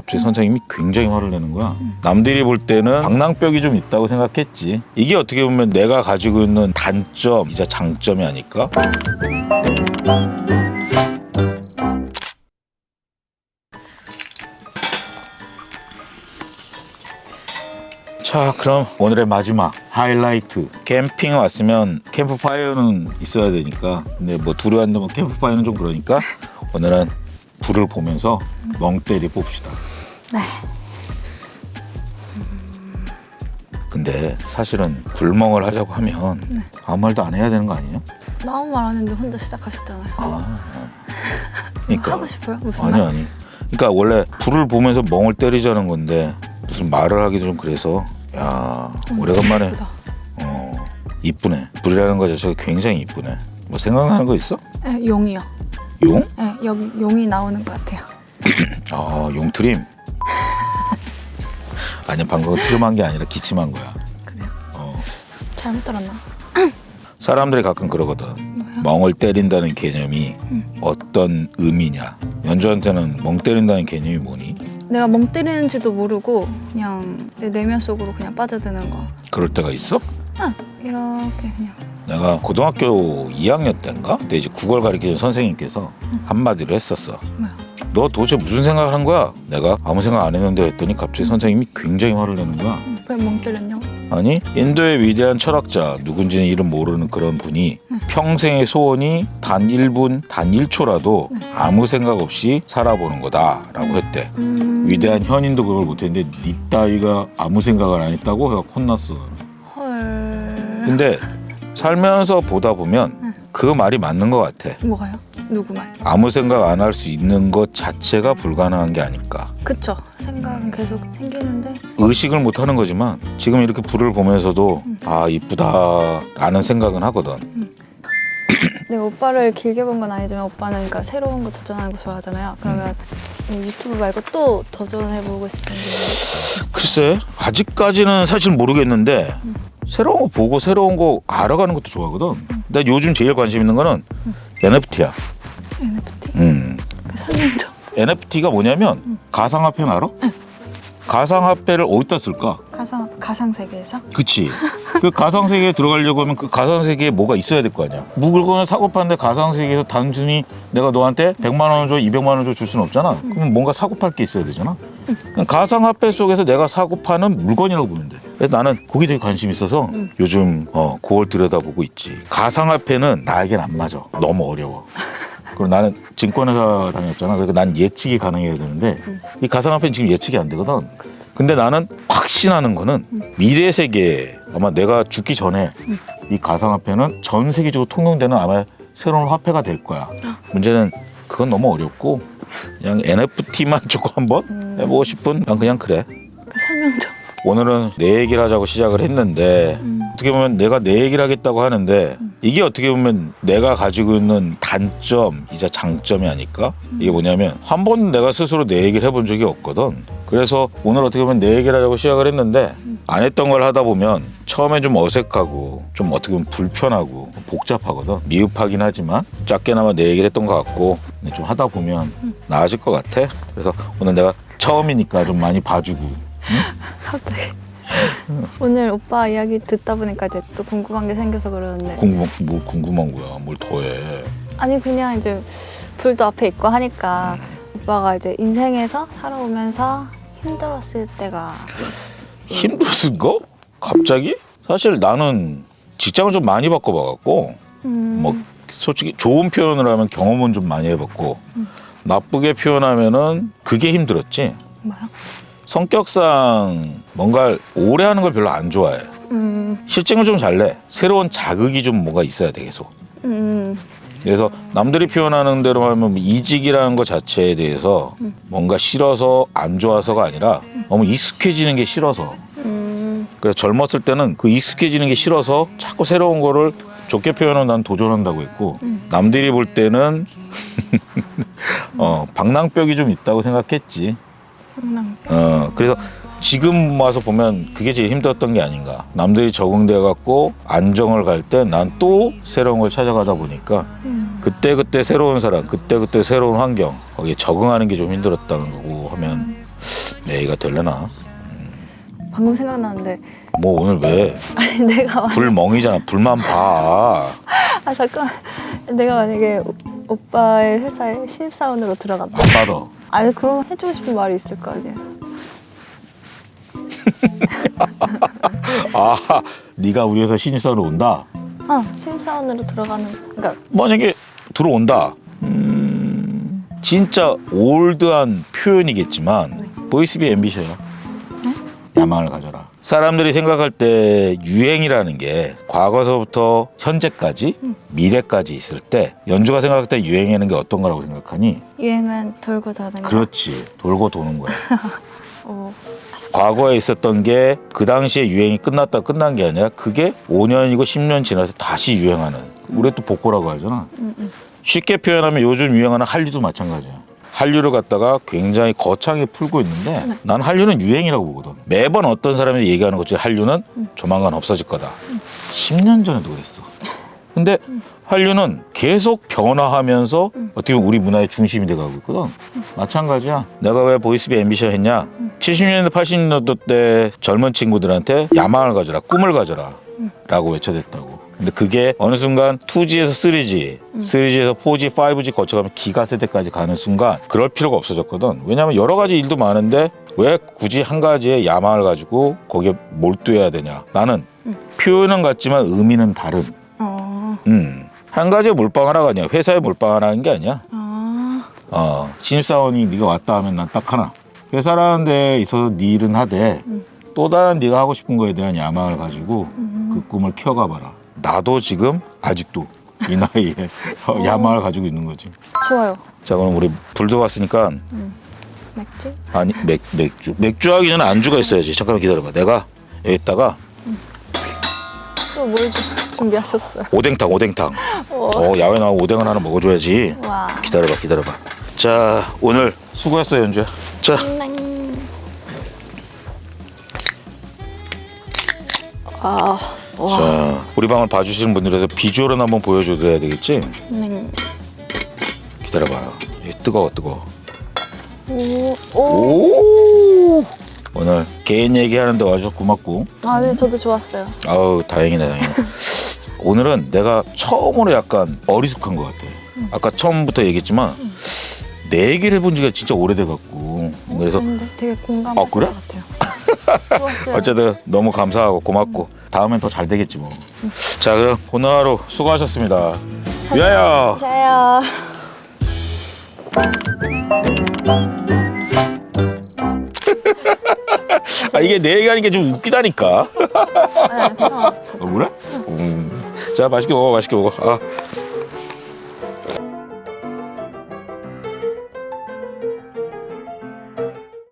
갑자기 선생님이 굉장히 화를 내는 거야. 남들이 볼 때는 방랑벽이 좀 있다고 생각했지. 이게 어떻게 보면 내가 가지고 있는 단점이자 장점이 아닐까? 자, 그럼 오늘의 마지막 하이라이트. 캠핑 왔으면 캠프파이어는 있어야 되니까. 근데 뭐 둘이 왔는데 뭐 캠프파이어는 좀 그러니까 오늘은 불을 보면서 멍때리 봅시다. 네. 근데 사실은 불멍을 하자고 하면 네. 아무 말도 안 해야 되는 거 아니에요? 나 아무 말 안 했는데 혼자 시작하셨잖아요. 아, 그러니까. 하고 싶어요? 무슨 아니 말? 아니. 그러니까 원래 불을 보면서 멍을 때리자는 건데 무슨 말을 하기도 좀 그래서 야 오래간만에 예쁘다. 어 이쁘네. 불이라는 거 자체가 굉장히 이쁘네. 뭐 생각나는 거 있어? 네, 용이요. 용? 네, 여기 용이 나오는 것 같아요. 아 용트림. 아니 방금 트림한 게 아니라 기침한 거야. 그래요? 어. 잘못 들었나? 사람들이 가끔 그러거든. 멍을 때린다는 개념이 어떤 의미냐. 연주한테는 멍 때린다는 개념이 뭐니? 내가 멍 때리는지도 모르고 그냥 내 내면 속으로 그냥 빠져드는 거. 그럴 때가 있어? 아, 이렇게 그냥. 내가 고등학교 2학년 때인가? 그때 이제 국어를 가르치는 선생님께서 한마디로 했었어. 뭐야? 너 도대체 무슨 생각을 한 거야? 내가 아무 생각 안 했는데 했더니 갑자기 선생님이 굉장히 화를 내는 거야. 왜멍 때렸냐고? 아니 인도의 위대한 철학자 누군지는 이름 모르는 그런 분이 평생의 소원이 단 1분 단 1초라도 아무 생각 없이 살아보는 거다라고 했대 음... 위대한 현인도 그걸 못했는데 니 따위가 아무 생각을 안 했다고 해가 혼났어 헐. 근데 살면서 보다 보면 그 말이 맞는 것 같아 뭐가요? 누구 말? 아무 생각 안 할 수 있는 것 자체가 불가능한 게 아닐까 그쵸. 생각은 계속 생기는데 의식을 못 하는 거지만 지금 이렇게 불을 보면서도 아 이쁘다라는 생각은 하거든 내가 오빠를 길게 본 건 아니지만 오빠는 그러니까 새로운 거 도전하는 거 좋아하잖아요. 그러면 이 유튜브 말고 또 도전해보고 싶은 게 글쎄 아직까지는 사실 모르겠는데 새로운 거 보고 새로운 거 알아가는 것도 좋아하거든. 나 요즘 제일 관심 있는 거는 NFT야. NFT? 음. 그 설명 좀. NFT가 뭐냐면 가상화폐는 알아? 가상화폐를 어디다 쓸까? 가상 가상 세계에서 그치. 그 가상세계에 들어가려고 하면 그 가상세계에 뭐가 있어야 될 거 아니야. 물건을 사고 파는데 가상세계에서 단순히 내가 너한테 100만 원을 줘, 200만 원을 줘줄 수는 없잖아. 그럼 뭔가 사고 팔 게 있어야 되잖아. 가상화폐 속에서 내가 사고 파는 물건이라고 보면 돼. 그래서 나는 거기에 되게 관심 있어서 요즘 어, 그걸 들여다보고 있지. 가상화폐는 나에겐 안 맞아. 너무 어려워. 그리고 나는 증권회사 다녔잖아. 그러니까 난 예측이 가능해야 되는데 이 가상화폐는 지금 예측이 안 되거든. 근데 나는 확신하는 거는 미래 세계에 아마 내가 죽기 전에 이 가상화폐는 전 세계적으로 통용되는 아마 새로운 화폐가 될 거야. 문제는 그건 너무 어렵고 그냥 NFT만 조금 한번 해보고 싶은 난 그냥 그래. 그 설명 좀. 오늘은 내 얘기를 하자고 시작을 했는데 음. 어떻게 보면 내가 내 얘기를 하겠다고 하는데 이게 어떻게 보면 내가 가지고 있는 단점이자 장점이 아닐까? 이게 뭐냐면 한 번도 내가 스스로 내 얘기를 해본 적이 없거든. 그래서 오늘 어떻게 보면 내 얘기를 하자고 시작을 했는데 안 했던 걸 하다 보면 처음에 좀 어색하고 좀 어떻게 보면 불편하고 복잡하거든. 미흡하긴 하지만 작게나마 내 얘기를 했던 것 같고 좀 하다 보면 나아질 것 같아. 그래서 오늘 내가 처음이니까 좀 많이 봐주고 갑자기. 오늘 오빠 이야기 듣다 보니까 이제 또 궁금한 게 생겨서 그러는데 궁금 뭐 궁금한 거야. 뭘 더해. 아니 그냥 이제 불도 앞에 있고 하니까 오빠가 이제 인생에서 살아오면서 힘들었을 때가 힘들었은 거? 갑자기? 사실 나는 직장을 좀 많이 바꿔봐갖고 음, 뭐 솔직히 좋은 표현을 하면 경험은 좀 많이 해봤고 나쁘게 표현하면은 그게 힘들었지. 뭐야? 성격상 뭔가 오래 하는 걸 별로 안 좋아해. 음, 실증을 좀 잘 내. 새로운 자극이 좀 뭐가 있어야 돼 계속. 음, 그래서 남들이 표현하는 대로 하면 뭐 이직이라는 것 자체에 대해서 뭔가 싫어서 안 좋아서가 아니라 너무 익숙해지는 게 싫어서 음, 그래서 젊었을 때는 그 익숙해지는 게 싫어서 자꾸 새로운 거를 좋게 표현하면 난 도전한다고 했고 남들이 볼 때는 어 방랑벽이 좀 있다고 생각했지. 상남병. 어 그래서 지금 와서 보면 그게 제일 힘들었던 게 아닌가. 남들이 적응돼 갖고 안정을 갈 때 난 또 새로운 걸 찾아가다 보니까 음, 그때 그때 새로운 사람, 그때 그때 새로운 환경 거기에 적응하는 게 좀 힘들었다는 거고 하면 얘기가 될려나? 방금 생각나는데 뭐 오늘 왜 아니 내가 만- 불멍이잖아. 불만 봐. 아 잠깐 내가 만약에 오, 오빠의 회사에 신입사원으로 들어간다. 안 받아. 아니 그럼 해주고 싶은 말이 있을 거 아니야. 아, 네가 우리 회사 신입사원으로 온다. 어 신입사원으로 들어가는 그러니까 만약에 들어온다. 음, 진짜 올드한 표현이겠지만 보이스비 앰비션이야. 야망을 가져라. 사람들이 생각할 때 유행이라는 게 과거서부터 현재까지 미래까지 있을 때 연주가 생각할 때 유행이라는 게 어떤 거라고 생각하니? 유행은 돌고 도는 거. 그렇지. 돌고 도는 거야. 어, 과거에 있었던 게 그 당시에 유행이 끝났다 끝난 게 아니라 그게 5년이고 10년 지나서 다시 유행하는 우리 또 복고라고 하잖아 음, 음. 쉽게 표현하면 요즘 유행하는 한류도 마찬가지야 한류를 갖다가 굉장히 거창하게 풀고 있는데 난 한류는 유행이라고 보거든 매번 어떤 사람이 얘기하는 것처럼 한류는 조만간 없어질 거다 10년 전에도 그랬어 근데 한류는 계속 변화하면서 어떻게 보면 우리 문화의 중심이 돼가고 있거든. 마찬가지야. 내가 왜 보이스비 앰비션 했냐? 70년대, 80년대 때 젊은 친구들한테 야망을 가져라, 꿈을 가져라 라고 외쳐댔다고. 근데 그게 어느 순간 2G에서 3G, 3G에서 4G, 5G 거쳐가면 기가 세대까지 가는 순간 그럴 필요가 없어졌거든. 왜냐하면 여러 가지 일도 많은데 왜 굳이 한 가지의 야망을 가지고 거기에 몰두해야 되냐? 나는 표현은 같지만 의미는 다른. 어, 음. 한 가지에 몰빵하라가 아니야. 회사에 몰빵하라는 게 아니야. 아, 어, 신입사원이 네가 왔다 하면 난 딱 하나. 회사라는 데 있어서 네 일은 하되 또 다른 네가 하고 싶은 거에 대한 야망을 가지고 그 꿈을 키워가 봐라. 나도 지금 아직도 이 나이에 어, 야망을 가지고 있는 거지. 좋아요. 자, 그럼 우리 불도 왔으니까 맥주? 아니 맥, 맥주 맥주 하기 전에 안주가 있어야지. 잠깐만 기다려봐. 내가 여기다가 또 뭘 준비하셨어요? 오뎅탕 오뎅탕. 어, 어 야외 나와 오뎅을 하나 먹어줘야지. 와. 기다려봐 기다려봐 자 오늘 수고했어 연주야 자 아, 와. 자, 우리 방을 봐주시는 분들에서 비주얼은 한번 보여줘야 되겠지? 네. 기다려봐요. 이게 뜨거워, 뜨거워. 오, 오. 오! 오늘 개인 얘기하는데 와줘서 고맙고, 아, 네, 저도 좋았어요. 아우 다행이네, 다행이네. 오늘은 내가 처음으로 약간 어리숙한 것 같아. 아까 처음부터 얘기했지만 내 얘기를 해본 지가 진짜 오래돼갖고 그래서 근데 되게 공감하실 아, 그래? 것 같아요. 좋았어요. 어쨌든 너무 감사하고 고맙고 다음엔 더 잘 되겠지 뭐. 자 그럼 오늘 하루 수고하셨습니다. 위하여. 자요. 아 이게 내 얘기하는 게 좀 웃기다니까. 네. 어, 그래? 음. 자 맛있게 먹어 맛있게 먹어. 아